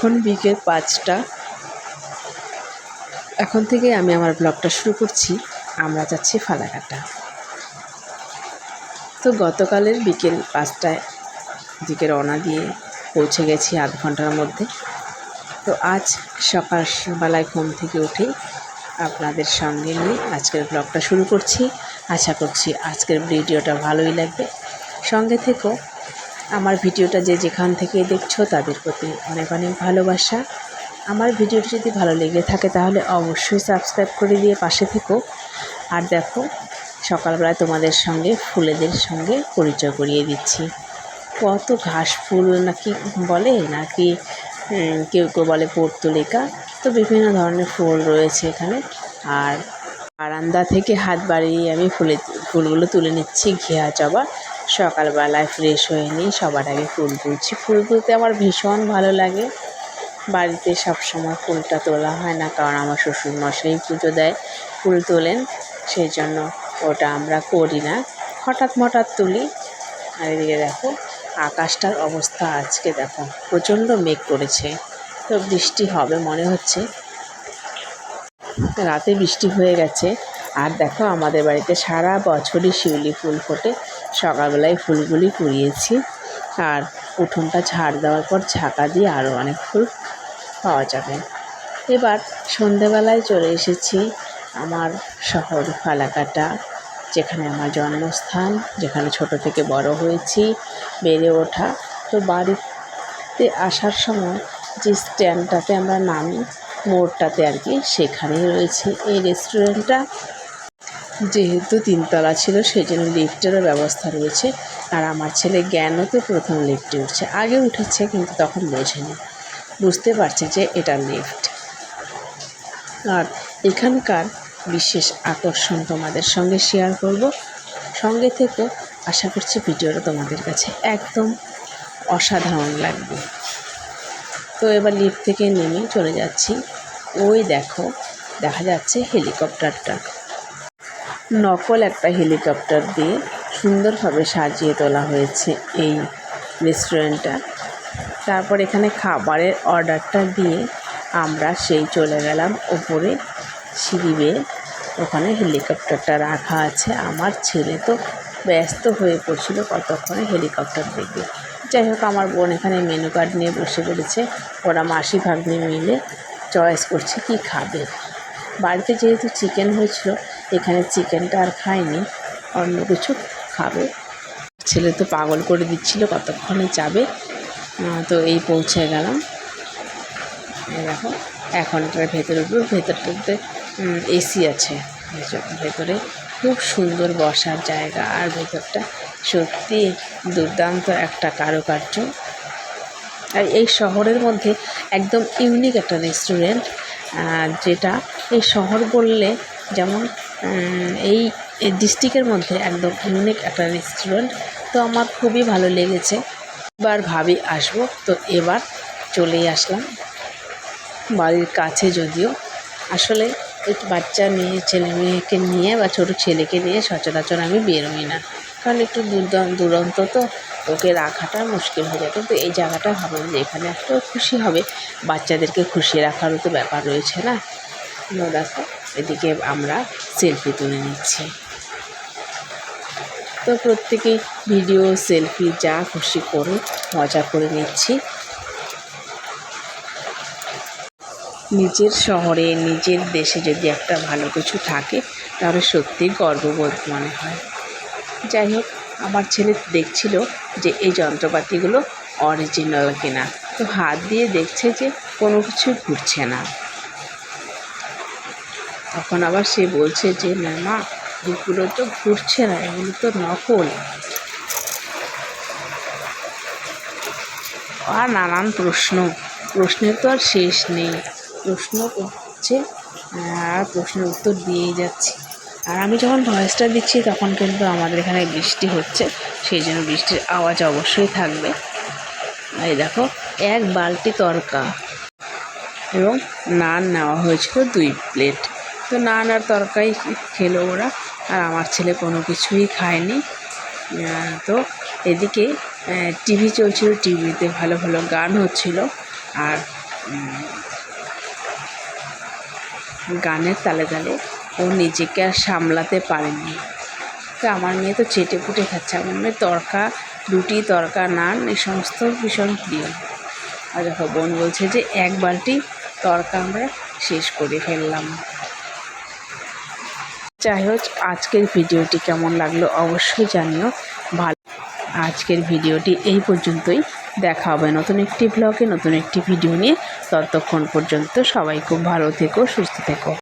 এখন বিকেল পাঁচটা। এখন থেকে আমি আমার ব্লগটা শুরু করছি। আমরা যাচ্ছি ফালাকাটা। তো গতকালের বিকেল পাঁচটায় দিকে রওনা দিয়ে পৌঁছে গেছি আধ ঘণ্টার মধ্যে। তো আজ সকালবেলায় ঘুম থেকে উঠে আপনাদের সঙ্গে নিয়ে আজকের ব্লগটা শুরু করছি। আশা করছি আজকের ভিডিওটা ভালোই লাগবে। সঙ্গে থেকেও আমার ভিডিওটা যে যেখান থেকে দেখছ তাদের প্রতি অনেক অনেক ভালোবাসা। আমার ভিডিওটি যদি ভালো লেগে থাকে তাহলে অবশ্যই সাবস্ক্রাইব করে দিয়ে পাশে থেকো। আর দেখো সকালবেলা তোমাদের সঙ্গে, ফুলেদের সঙ্গে পরিচয় করিয়ে দিচ্ছি। কত ঘাস ফুল নাকি বলে, নাকি কেউ কেউ বলে পর্তুলিকা? তো বিভিন্ন ধরনের ফুল রয়েছে এখানে। আর বারান্দা থেকে হাত বাড়িয়ে আমি ফুলে, ফুলগুলো তুলে নিচ্ছি ঘেয়া জবা। সকালবেলায় ফ্রেশ হয়ে নিই সবার আগে ফুল তুলছি। ফুল তুলতে আমার ভীষণ ভালো লাগে। বাড়িতে সবসময় ফুলটা তোলা হয় না, কারণ আমার শ্বশুর মশাই পুজো দেয় ফুল তোলেন সেই জন্য ওটা আমরা করি না। হঠাৎ মঠাৎ তুলি। আর এদিকে দেখো, আকাশটার অবস্থা আজকে দেখো, প্রচণ্ড মেঘ করেছে। তো বৃষ্টি হবে মনে হচ্ছে। রাতে বৃষ্টি হয়ে গেছে। আর দেখো আমাদের বাড়িতে সারা বছরই শিউলি ফুল ফোটে। সকালবেলায় ফুলগুলি কুড়িয়েছি আর উঠোনটা ঝাড় দেওয়ার পর ঝাঁকা দিয়ে আরও অনেক ফুল পাওয়া যাবে। এবার সন্ধেবেলায় চলে এসেছি আমার শহর ফালাকাটা, যেখানে আমার জন্মস্থান, যেখানে ছোট থেকে বড় হয়েছি, বেড়ে ওঠা। তো বাড়িতে আসার সময় যে স্ট্যান্ডটাতে আমরা নামি, মোড়টাতে আর কি, সেখানেই রয়েছে। এই রেস্টুরেন্টটা যেহেতু তিনতলা ছিল সেই জন্য লিফটেরও ব্যবস্থা রয়েছে। আর আমার ছেলে জ্ঞানও তো প্রথম লিফটে উঠছে। আগে উঠেছে, কিন্তু তখন বোঝেনি। বুঝতে পারছে যে এটা লিফট। আর এখানকার বিশেষ আকর্ষণ তোমাদের সঙ্গে শেয়ার করব। সঙ্গে থেকে। আশা করছি ভিডিওটা তোমাদের কাছে একদম অসাধারণ লাগবে। তো এবার লিফট থেকে নেমে চলে যাচ্ছি। ওই দেখো, দেখা যাচ্ছে হেলিকপ্টারটা। নকল একটা হেলিকপ্টার দিয়ে সুন্দরভাবে সাজিয়ে তোলা হয়েছে এই রেস্টুরেন্টটা তারপর এখানে খাবারের অর্ডারটা দিয়ে আমরা সেই চলে গেলাম ওপরে সিঁড়ি বেয়ে। ওখানে হেলিকপ্টারটা রাখা আছে। আমার ছেলে তো ব্যস্ত হয়ে পড়ছিল কতক্ষণে হেলিকপ্টার দেখবে। যাই হোক, আমার বোন এখানে মেনু কার্ড নিয়ে বসে পড়েছে। ওরা মাসি ভাগ্নি মিলে চয়েস করছে কি খাবে। বাড়িতে যেহেতু চিকেন হয়েছিল এখানে চিকেনটা আর খায়নি, অন্য কিছু খাবে। ছেলে তো পাগল করে দিচ্ছিল, কতক্ষণে যাবে? তো এই পৌঁছে গেলাম। দেখো, এখন এটার ভেতরে উঠবো ভেতরটাতে এসি আছে। ভেতরে খুব সুন্দর বসার জায়গা, আর ভেতরটা সত্যি দুর্দান্ত একটা কারুকার্য। আর এই শহরের মধ্যে একদম ইউনিক একটা রেস্টুরেন্ট যেটা এই শহর বললে যেমন এই ডিস্ট্রিক্টের মধ্যে একদম ইউনিক একটা রেস্টুরেন্ট তো আমার খুবই ভালো লেগেছে। এবার ভাবি আসব, তো এবার চলেই আসলাম। বাড়ির কাছে যদিও। আসলে বাচ্চা নিয়ে, ছেলে মেয়েকে নিয়ে বা ছোটো ছেলেকে নিয়ে সচরাচর আমি বেরোই না। কারণ একটু দূরান্ত তো, ওকে রাখাটা মুশকিল হয়ে যায়। কিন্তু এই জায়গাটা ভাবলাম যে এখানে একটু খুশি হবে। বাচ্চাদেরকে খুশি রাখারও তো ব্যাপার রয়েছে না? তো দেখো, এদিকে আমরা সেলফি তুলে নিচ্ছি। তো প্রত্যেকেই ভিডিও সেলফি যা খুশি করে, মজা করে নিচ্ছি। নিজের শহরে, নিজের দেশে যদি একটা ভালো কিছু থাকে, তাহলে সত্যি গর্ববোধ মনে হয়। যাই হোক, আমার ছেলে দেখছিল যে এই যন্ত্রপাতিগুলো অরিজিনাল কিনা। তো হাত দিয়ে দেখছে যে কোনো কিছু ঘুরছে না। তখন আবার সে বলছে যে, না মা এগুলো তো ঘুরছে না, এগুলো তো নকল। আর নানান প্রশ্ন, প্রশ্নের তো আর শেষ নেই। প্রশ্ন করছে আর প্রশ্নের উত্তর দিয়েই যাচ্ছি। আর আমি যখন ভয়েসটা দিচ্ছি, তখন কিন্তু আমাদের এখানে বৃষ্টি হচ্ছে, সেই জন্য বৃষ্টির আওয়াজ অবশ্যই থাকবে। এই দেখো, এক বালতি তরকা এবং নান নেওয়া হয়েছিল দুই প্লেট তো নান আর তরকারি খেলো ওরা। আর আমার ছেলে কোনো কিছুই খায়নি। তো এদিকে টিভি চলছিল টিভিতে, ভালো ভালো গান হচ্ছিল। আর গানের তালে তালে ও নিজেকে আর সামলাতে পারেনি। তো আমার মেয়ে তো চেটে পুটে খাচ্ছে। আমার মেয়ে তরকা, রুটি, তরকা, নান, এই সমস্ত ভীষণ প্রিয়। আর দেখো, বোন বলছে যে, এক বালতি তরকা আমরা শেষ করে ফেললাম। যাই হোক, আজকের ভিডিওটি কেমন লাগল অবশ্যই জানিও। ভালো আজকের ভিডিওটি এই পর্যন্তই। দেখা হবে নতুন একটি ব্লগে নতুন একটি ভিডিও নিয়ে। ততক্ষণ পর্যন্ত সবাই খুব ভালো থেকো, সুস্থ থেকো।